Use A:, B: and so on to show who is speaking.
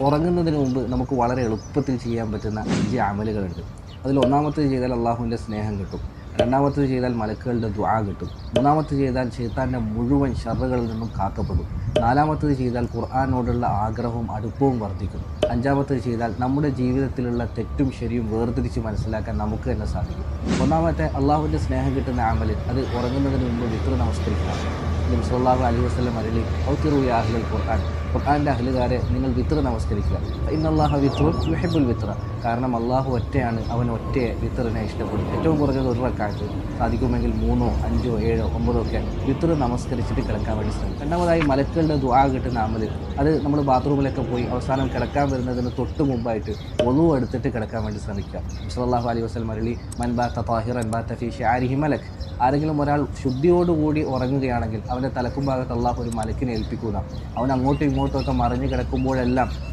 A: ഉറങ്ങുന്നതിന് മുമ്പ് നമുക്ക് വളരെ എളുപ്പത്തിൽ ചെയ്യാൻ പറ്റുന്ന അഞ്ച് അമലുകളുണ്ട് അതിൽ ഒന്നാമത്തത് ചെയ്താൽ അള്ളാഹുവിന്റെ സ്നേഹം കിട്ടും. രണ്ടാമത്തത് ചെയ്താൽ മലക്കുകളുടെ ദ്വാ കിട്ടും. മൂന്നാമത്തത് ചെയ്താൽ ചേത്താന്റെ മുഴുവൻ ഷറുകളിൽ നിന്നും കാക്കപ്പെടും. നാലാമത്തത് ചെയ്താൽ ഖുർആാനോടുള്ള ആഗ്രഹവും അടുപ്പവും വർദ്ധിക്കും. അഞ്ചാമത്തത് ചെയ്താൽ നമ്മുടെ ജീവിതത്തിലുള്ള തെറ്റും ശരിയും വേർതിരിച്ച് മനസ്സിലാക്കാൻ നമുക്ക് തന്നെ സാധിക്കും. ഒന്നാമത്തെ അള്ളാഹുവിന്റെ സ്നേഹം കിട്ടുന്ന ആമൽ അത് ഉറങ്ങുന്നതിന് മുമ്പ് വിത്ര നമസ്കരിക്കണം നബി സല്ലാഹു അലൈഹി വസ്ലം അരളി ഔത്തിറു അഹ്ലൽ ഖുർആൻ. ഖുർആാന്റെ അഹ്ലുകാരെ നിങ്ങൾ വിത്ര നമസ്കരിക്കുക. ഇന്നല്ലാഹ വിത്രു യുഹിബുൽ വിത്ര. കാരണം അള്ളാഹു ഒറ്റയാണ് അവൻ ഒറ്റയെ വിത്തറിനെ ഇഷ്ടപ്പെടും. ഏറ്റവും കുറഞ്ഞത് ഒരു റക്കാറ്റ് സാധിക്കുമെങ്കിൽ മൂന്നോ അഞ്ചോ ഏഴോ ഒമ്പതോ ഒക്കെ വിത്തറ് നമസ്കരിച്ചിട്ട് കിടക്കാൻ വേണ്ടി ശ്രമിക്കും. രണ്ടാമതായി മലക്കുകളുടെ ദ്വാ കിട്ടുന്ന അമൽ. അത് നമ്മൾ ബാത്റൂമിലൊക്കെ പോയി അവസാനം കിടക്കാൻ വരുന്നതിന് തൊട്ട് മുമ്പായിട്ട് ഒളു എടുത്തിട്ട് കിടക്കാൻ വേണ്ടി ശ്രമിക്കുക. മുസ്ലാഹു അലൈഹി വസ്ലം മരളി മൻബാത്ത താഹിർ അൻബാത്ത ഫീഷ് ആരിഹി മലക്. ആരെങ്കിലും ഒരാൾ ശുദ്ധിയോടുകൂടി ഉറങ്ങുകയാണെങ്കിൽ അവന്റെ തലക്കും ഭാഗത്ത് അള്ളാഹു ഒരു മലക്കിനെ ഏൽപ്പിക്കുക അവൻ അങ്ങോട്ടും ഇങ്ങോട്ടും ഒക്കെ മറിഞ്ഞു കിടക്കുമ്പോഴെല്ലാം